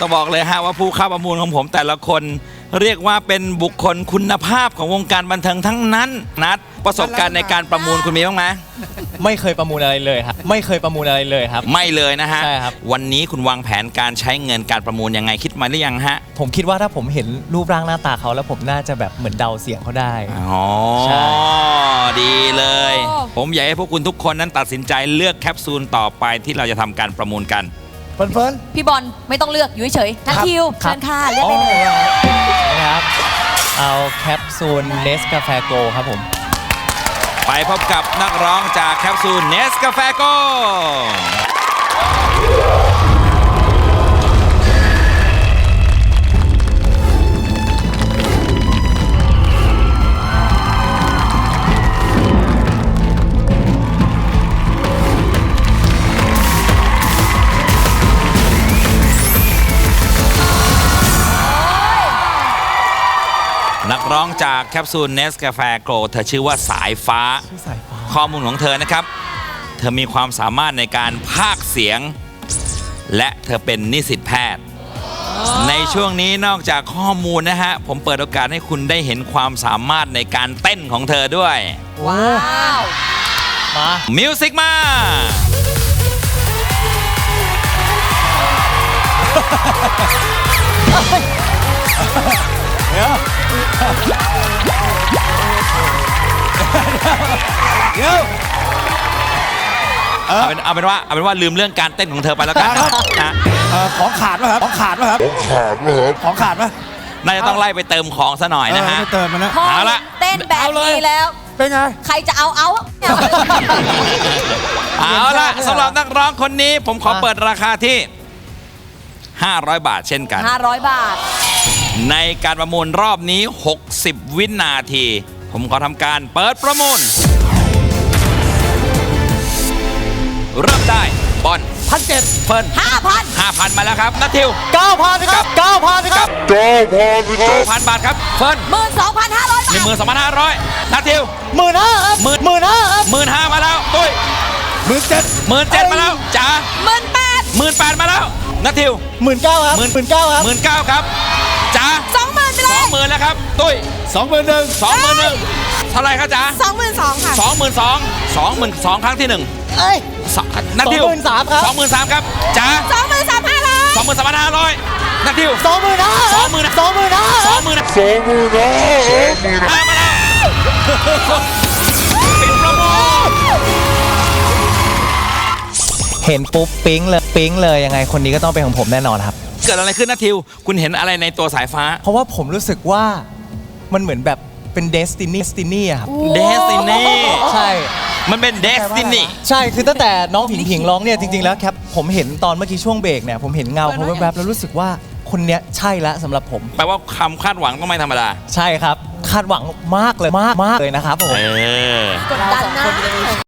ต้องบอกเลยฮะว่าผู้เข้าประมูลของผมแต่ละคน เรียกว่าเป็นบุคคลคุณภาพของวงการบันเทิงทั้งนั้น นัดประสบการณ์ในการประมูลคุณมีบ้างไหมไม่เคยประมูลอะไรเลยครับ ไม่เคยประมูลอะไรเลยครับ ไม่เลยนะฮะใช่ครับ วันนี้คุณวางแผนการใช้เงินการประมูลยังไงคิดมาหรือยังฮะ ผมคิดว่าถ้าผมเห็นรูปร่างหน้าตาเขาแล้วผมน่าจะแบบเหมือนเดาเสียงเขาได้ อ๋อ ใช่ ดีเลยโอ้ผมอยากให้พวกคุณทุกคนนั้นตัดสินใจเลือกแคปซูลต่อไปที่เราจะทำการประมูลกัน เฟิร์นเฟิร์น พี่บอลไม่ต้องเลือกอยู่เฉยๆทันทิวครัเชิบ ญค่ะเลือกได้เลย นะครับ เอาแคปซูลเนสกาแฟโกครับผม ไปพบกับนักร้องจากแคปซูลเนสกาแฟโก ร้องจากแคปซูลเนสกาแฟโกเธอชื่อว่าสายฟ้า ชื่อสายฟ้าข้อมูลของเธอนะครับ เธอมีความสามารถในการพากย์เสียง และเธอเป็นนิสิตแพทย์ ในช่วงนี้นอกจากข้อมูลนะฮะ ผมเปิดโอกาสให้คุณได้เห็นความสามารถในการเต้นของเธอด้วย ว้าว มา มิวสิกมา เดี๋ยวเอาเป็นเอาเป็นว่าเอาเป็นว่าลืมเรื่องการเต้นของเธอไปแล้วกันนะนะเอ่อของขาดป่ะครับ ของขาดป่ะครับ ของขาดป่ะครับของขาดป่ะน่าจะต้องไล่ไปเติมของซะหน่อยนะฮะ เออไม่เติมมันนะพอเอาละ เต้นแบบนี้แล้ว เป็นไง ใครจะเอาเอาเนี่ยเอาละสำหรับนักร้องคนนี้ผมขอมาเปิดราคาที่ 500 บาทเช่นกัน 500 บาท ในการประมูลรอบนี้ 60 วินาที ผมขอทำการเปิดประมูล เริ่มได้บอลพันเจ็ดเฟิร์น5,000 5,000มาแล้วครับนัททิว9,000ครับ9,000ครับ9,000บาทครับเฟิร์น12,500บาท12,500นัททิวหมื่นห้าครับหมื่นหมื่นห้าครับ15,000มาแล้วตุ้ยหมื่นเจ็ด17,000มาแล้วจ๋า18,000 18,000มาแล้วนัททิวหมื่นเก้าครับหมื่นหมื่นเก้าครับ19,000ครับจ๋า20,000ไปเลย20,000แล้วครับตุ้ยสองหมื่นหนึ่ง21,000เท่าไหร่ครับจ๋า22,000ค่ะสองหมื่นสองสองหมื่นสองครั้งที่หนึ่งเอ้ย สนัททิว23,000ครับ สองหมื่นสามครับจ๋า23,500สองหมื่นสามพันห้าร้อยนัททิวสองหมื่นห้าสองหมื่นสองหมื่นห้าสองหมื่นสองหมื่นห้ามาแล้วปิดประมูลเห็นปุ๊บปิ๊งเลยปิ๊งเลยยังไงคนนี้ก็ต้องเป็นของผมแน่นอนครับ เกิดอะไรขึ้นนัททิว คุณเห็นอะไรในตัวสายฟ้าเพราะว่าผมรู้สึกว่ามันเหมือนแบบเป็นเดสตินีสตินีอะครับ เดสตินีใช่ มันเป็นเดสตินี ใช่คือตั้งแต่น้องผิงผิงร้องเนี่ยจริงๆแล้วครับผมเห็นตอนเมื่อกี้ช่วงเบรกเนี่ยผมเห็นเงาเขาแวบๆแล้วรู้สึกว่าคนเนี้ยใช่ละสำหรับผม แปลว่าคำคาดหวังต้องไม่ธรรมดา ใช่ครับ คาดหวังมากเลยมากมากเลยนะครับผม เออ กดดันนะ